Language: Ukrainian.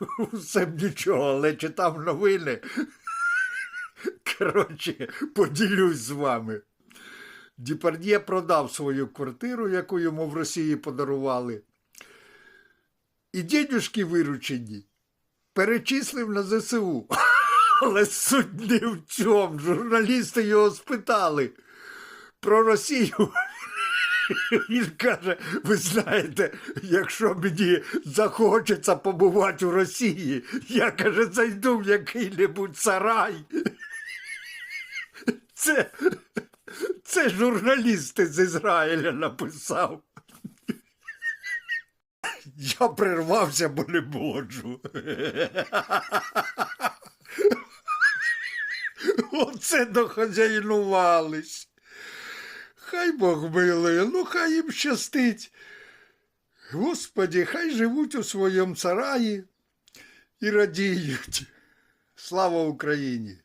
Все б нічого, але читав новини. Коротше, поділюсь з вами. Діпардє продав свою квартиру, яку йому в Росії подарували. І дідюшки виручені перечислив на ЗСУ. Але суть не в чому. Журналісти його спитали про Росію. Він каже: ви знаєте, якщо мені захочеться побувати в Росії, я каже, зайду в який-небудь сарай. Це, це журналісти з Ізраїля написав. Я прервався, бо не можу. Оце дохазяйнувались. Хай Бог милує, ну хай їм щастить. Господі, хай живуть у своєму сараї і радіють. Слава Україні!